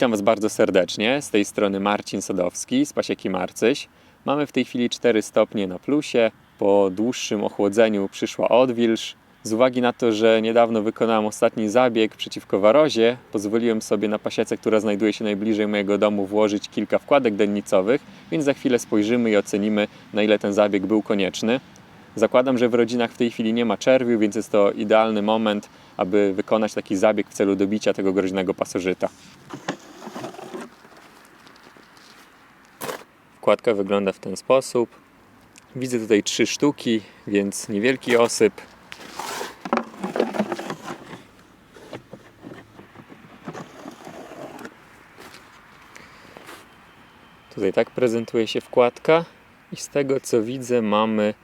Witam Was bardzo serdecznie. Z tej strony Marcin Sadowski z Pasieki Marcyś. Mamy w tej chwili 4 stopnie na plusie. Po dłuższym ochłodzeniu przyszła odwilż. Z uwagi na to, że niedawno wykonałem ostatni zabieg przeciwko warozie, pozwoliłem sobie na pasiece, która znajduje się najbliżej mojego domu, włożyć kilka wkładek dennicowych, więc za chwilę spojrzymy i ocenimy, na ile ten zabieg był konieczny. Zakładam, że w rodzinach w tej chwili nie ma czerwiu, więc jest to idealny moment, aby wykonać taki zabieg w celu dobicia tego groźnego pasożyta. Wkładka wygląda w ten sposób. Widzę tutaj trzy sztuki, więc niewielki osyp. Tutaj tak prezentuje się wkładka i z tego co widzę mamy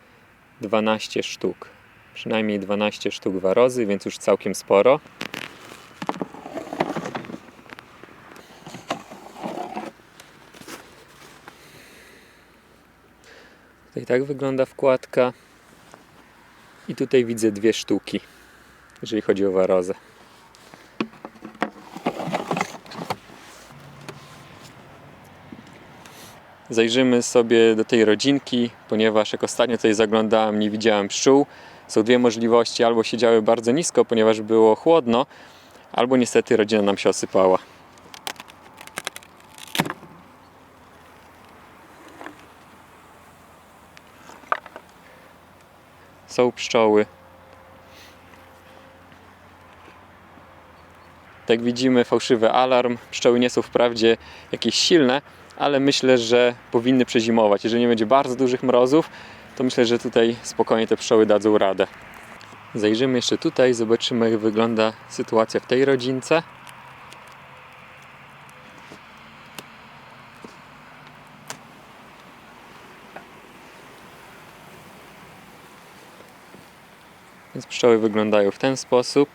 12 sztuk. Przynajmniej 12 sztuk warozy, więc już całkiem sporo. Tutaj tak wygląda wkładka. I tutaj widzę dwie sztuki, jeżeli chodzi o warozę. Zajrzymy sobie do tej rodzinki, ponieważ jak ostatnio tutaj zaglądałem, nie widziałem pszczół. Są dwie możliwości: albo siedziały bardzo nisko, ponieważ było chłodno, albo niestety rodzina nam się osypała. Są pszczoły. Jak widzimy, fałszywy alarm. Pszczoły nie są wprawdzie jakieś silne, ale myślę, że powinny przezimować. Jeżeli nie będzie bardzo dużych mrozów, to myślę, że tutaj spokojnie te pszczoły dadzą radę. Zajrzymy jeszcze tutaj, zobaczymy jak wygląda sytuacja w tej rodzince. Więc pszczoły wyglądają w ten sposób.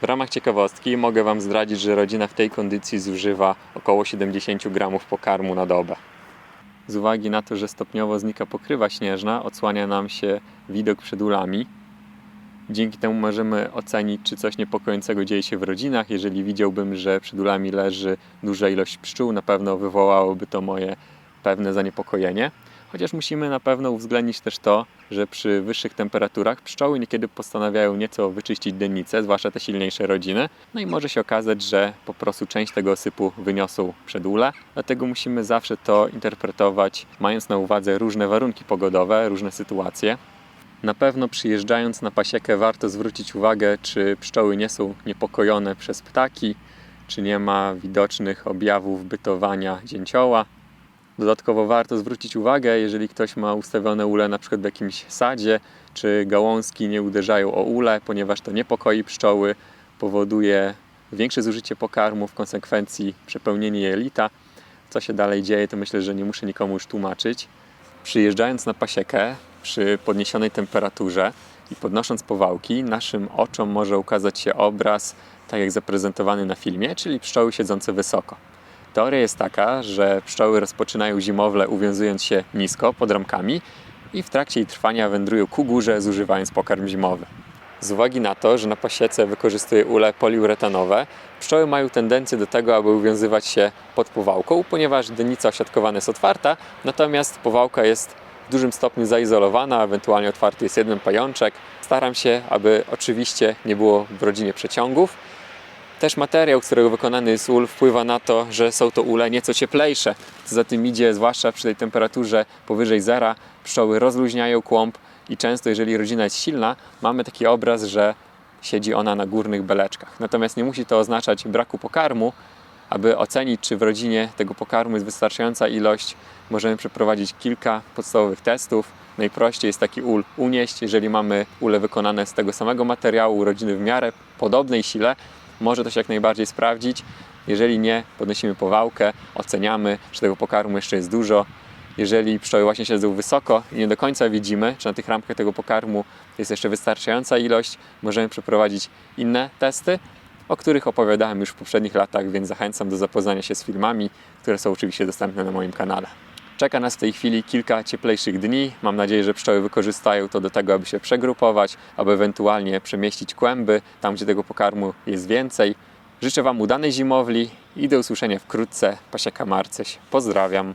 W ramach ciekawostki mogę Wam zdradzić, że rodzina w tej kondycji zużywa około 70 gramów pokarmu na dobę. Z uwagi na to, że stopniowo znika pokrywa śnieżna, odsłania nam się widok przed ulami. Dzięki temu możemy ocenić, czy coś niepokojącego dzieje się w rodzinach. Jeżeli widziałbym, że przed ulami leży duża ilość pszczół, na pewno wywołałoby to moje pewne zaniepokojenie. Chociaż musimy na pewno uwzględnić też to, że przy wyższych temperaturach pszczoły niekiedy postanawiają nieco wyczyścić dennicę, zwłaszcza te silniejsze rodziny. No i może się okazać, że po prostu część tego osypu wyniosą przed ule. Dlatego musimy zawsze to interpretować, mając na uwadze różne warunki pogodowe, różne sytuacje. Na pewno przyjeżdżając na pasiekę warto zwrócić uwagę, czy pszczoły nie są niepokojone przez ptaki, czy nie ma widocznych objawów bytowania dzięcioła. Dodatkowo warto zwrócić uwagę, jeżeli ktoś ma ustawione ule na przykład w jakimś sadzie, czy gałązki nie uderzają o ule, ponieważ to niepokoi pszczoły, powoduje większe zużycie pokarmu, w konsekwencji przepełnienie jelita. Co się dalej dzieje, to myślę, że nie muszę nikomu już tłumaczyć. Przyjeżdżając na pasiekę przy podniesionej temperaturze i podnosząc powałki, naszym oczom może ukazać się obraz, tak jak zaprezentowany na filmie, czyli pszczoły siedzące wysoko. Teoria jest taka, że pszczoły rozpoczynają zimowle uwiązując się nisko pod ramkami i w trakcie jej trwania wędrują ku górze, zużywając pokarm zimowy. Z uwagi na to, że na pasiece wykorzystuje ule poliuretanowe, pszczoły mają tendencję do tego, aby uwiązywać się pod powałką, ponieważ dennica osiadkowana jest otwarta, natomiast powałka jest w dużym stopniu zaizolowana, ewentualnie otwarty jest jeden pajączek. Staram się, aby oczywiście nie było w rodzinie przeciągów, też materiał, z którego wykonany jest ul, wpływa na to, że są to ule nieco cieplejsze. Co za tym idzie, zwłaszcza przy tej temperaturze powyżej zera, pszczoły rozluźniają kłąb i często, jeżeli rodzina jest silna, mamy taki obraz, że siedzi ona na górnych beleczkach. Natomiast nie musi to oznaczać braku pokarmu. Aby ocenić, czy w rodzinie tego pokarmu jest wystarczająca ilość, możemy przeprowadzić kilka podstawowych testów. Najprościej jest taki ul unieść. Jeżeli mamy ule wykonane z tego samego materiału, rodziny w miarę podobnej sile, może to się jak najbardziej sprawdzić. Jeżeli nie, podnosimy powałkę, oceniamy, czy tego pokarmu jeszcze jest dużo. Jeżeli pszczoły właśnie siedzą wysoko i nie do końca widzimy, czy na tych rampkach tego pokarmu jest jeszcze wystarczająca ilość, możemy przeprowadzić inne testy, o których opowiadałem już w poprzednich latach, więc zachęcam do zapoznania się z filmami, które są oczywiście dostępne na moim kanale. Czeka nas w tej chwili kilka cieplejszych dni. Mam nadzieję, że pszczoły wykorzystają to do tego, aby się przegrupować, aby ewentualnie przemieścić kłęby tam, gdzie tego pokarmu jest więcej. Życzę Wam udanej zimowli i do usłyszenia wkrótce. Pasieka Marcyś. Pozdrawiam.